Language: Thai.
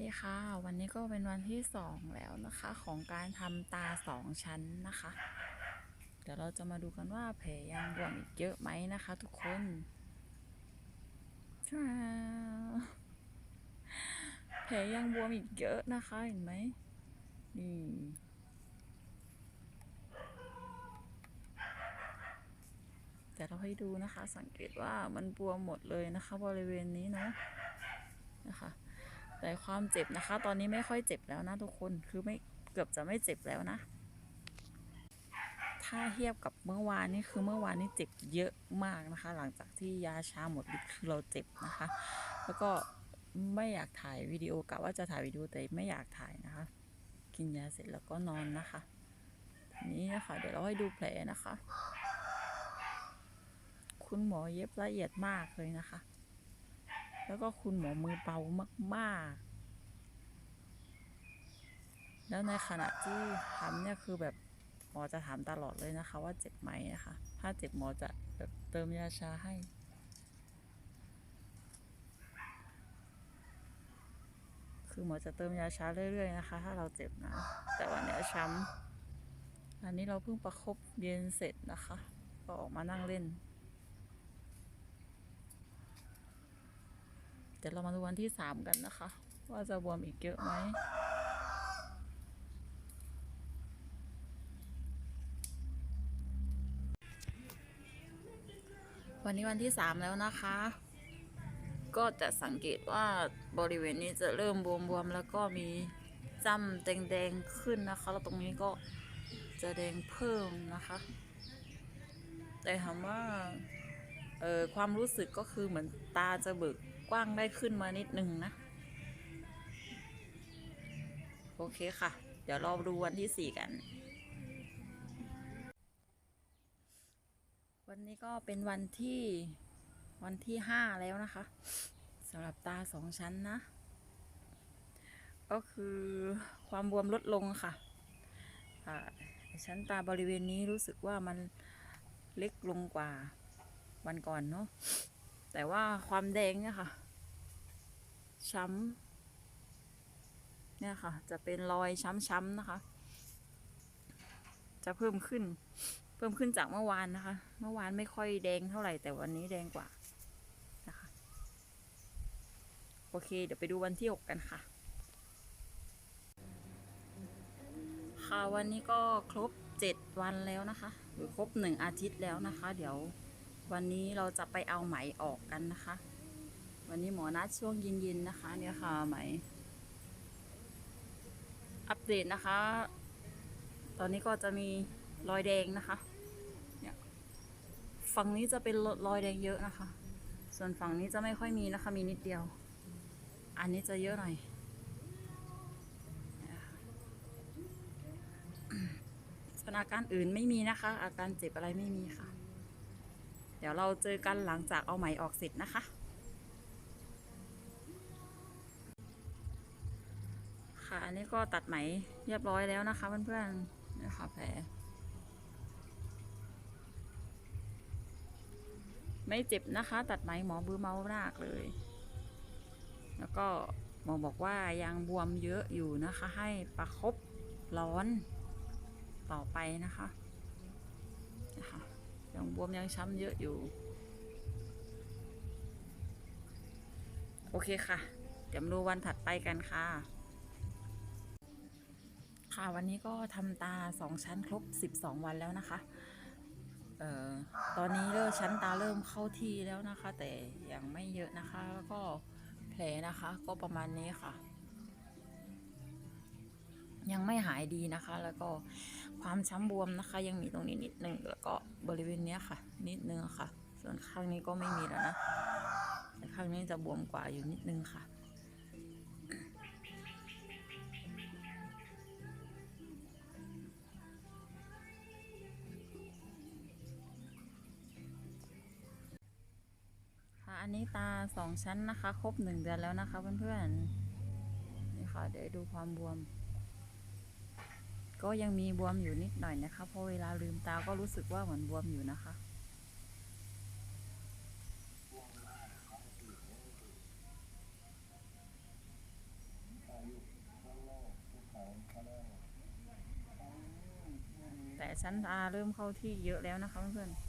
วันนี้ก็เป็นวันที่สองแล้วนะคะ ของการทำตาสองชั้นนะคะ เดี๋ยวเราจะมาดูกันว่าแผลยังบวมอีกเยอะไหมนะคะ ทุกคนแผลยังบวมอีกเยอะนะคะเห็นไหมนี่แต่เราให้ดูนะคะ สังเกตว่ามันบวมหมดเลยนะคะ บริเวณนี้เนะนะคะ แต่ความเจ็บนะคะ ตอนนี้ไม่ค่อยเจ็บแล้วนะทุกคนคือไม่เกือบจะไม่เจ็บแล้วนะ ถ้าเทียบกับเมื่อวานนี่คือเมื่อวานนี่เจ็บเยอะมากนะคะ หลังจากที่ยาชาหมดฤทธิ์คือเราเจ็บนะคะ แล้วก็ไม่อยากถ่ายวิดีโอกะว่าจะถ่ายวิดีโอแต่ไม่อยากถ่ายนะคะ กินยาเสร็จแล้วก็นอนนะคะทีนี้นะคะเดี๋ยวเราให้ดูแผลนะคะ คุณหมอเย็บละเอียดมากเลยนะคะ แล้วก็คุณหมอมือเบามากๆ แล้วในขณะที่ทำเนี่ยคือแบบหมอจะถามตลอดเลยนะคะ ว่าเจ็บไหมนะคะ ถ้าเจ็บหมอจะแบบเติมยาชาให้คือหมอจะเติมยาชาเรื่อยๆนะคะ ถ้าเราเจ็บนะ แต่วันนี้ช้ำอันนี้เราเพิ่งประคบเย็นเสร็จนะคะ ก็ออกมานั่งเล่น เดี๋ยวเรามาดูวันที่สามกันนะคะ ว่าจะบวมอีกเยอะไหมวันนี้วันที่สามแล้วนะคะ ก็จะสังเกตว่าบริเวณนี้จะเริ่มบวมๆแล้วก็มีจ้ำแดงๆขึ้นนะคะ แล้วตรงนี้ก็จะแดงเพิ่มนะคะ แต่ถามว่าเออความรู้สึกก็คือเหมือนตาจะเบิก กว้างได้ขึ้นมานิดนึงนะ โอเคค่ะ เดี๋ยวเราดูวันที่สี่กัน วันนี้ก็เป็นวันที่วันที่ห้าแล้วนะคะสำหรับตาสองชั้นนะ ก็คือความบวมลดลงค่ะชั้นตาบริเวณนี้รู้สึกว่ามันเล็กลงกว่าวันก่อนเนาะ แต่ว่าความแดงเนี่ยค่ะ ช้ำเนี่ยค่ะ จะเป็นรอยช้ำๆนะคะ จะเพิ่มขึ้น เพิ่มขึ้นจากเมื่อวานนะคะ เมื่อวานไม่ค่อยแดงเท่าไหร่แต่วันนี้แดงกว่านะคะ โอเค เดี๋ยวไปดูวันที่หกกันค่ะ ค่ะวันนี้ก็ครบเจ็ดวันแล้วนะคะ หรือครบหนึ่งอาทิตย์แล้วนะคะ เดี๋ยว วันนี้เราจะไปเอาไหมออกกันนะคะ วันนี้หมอนัดช่วงเย็นๆนะคะ เนี่ยค่ะไหม อัปเดตนะคะ ตอนนี้ก็จะมีรอยแดงนะคะ เนี่ยฝั่งนี้จะเป็นรอยแดงเยอะนะคะ ส่วนฝั่งนี้จะไม่ค่อยมีนะคะ มีนิดเดียว อันนี้จะเยอะหน่อยส่วนอาการอื่นไม่มีนะคะ อาการเจ็บอะไรไม่มีค่ะ เดี๋ยวเราเจอกันหลังจากเอาไหมออกเสร็จนะคะ ค่ะอันนี้ก็ตัดไหมเรียบร้อยแล้วนะคะ เพื่อนๆนะคะแผลไม่เจ็บนะคะ ตัดไหมหมอบือเมามากเลย แล้วก็หมอบอกว่ายังบวมเยอะอยู่นะคะ ให้ประคบร้อนต่อไปนะคะนะคะ ยังบวมยังช้ำเยอะอยู่ โอเคค่ะ เดี๋ยวดูวันถัดไปกันค่ะ ค่ะวันนี้ก็ทำตาสองชั้นครบ 12 วันแล้วนะคะเอ่อตอนนี้เริ่มชั้นตาเริ่มเข้าที่แล้วนะคะ แต่ยังไม่เยอะนะคะ แล้วก็แผลนะคะ ก็ประมาณนี้ค่ะ ยังไม่หายดีนะคะ แล้วก็ ความช้ำบวมนะคะ ยังมีตรงนี้นิดนึงแล้วก็บริเวณเนี้ยค่ะ นิดนึงค่ะ ส่วนข้างนี้ก็ไม่มีแล้วนะแต่ข้างนี้จะบวมกว่าอยู่นิดนึงค่ะค่ะอันนี้ตาสองชั้นนะคะ ครบหนึ่งเดือนแล้วนะคะเพื่อนๆนี่ค่ะเดี๋ยวดูความบวม ก็ยังมีบวมอยู่นิดหน่อยนะคะเพราะเวลาลืมตาก็รู้สึกว่าเหมือนบวมอยู่นะคะแต่ชั้นตาเริ่มเข้าที่เยอะแล้วนะคะเพื่อนๆ